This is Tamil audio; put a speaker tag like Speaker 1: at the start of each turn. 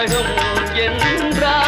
Speaker 1: உலகம் என்றார்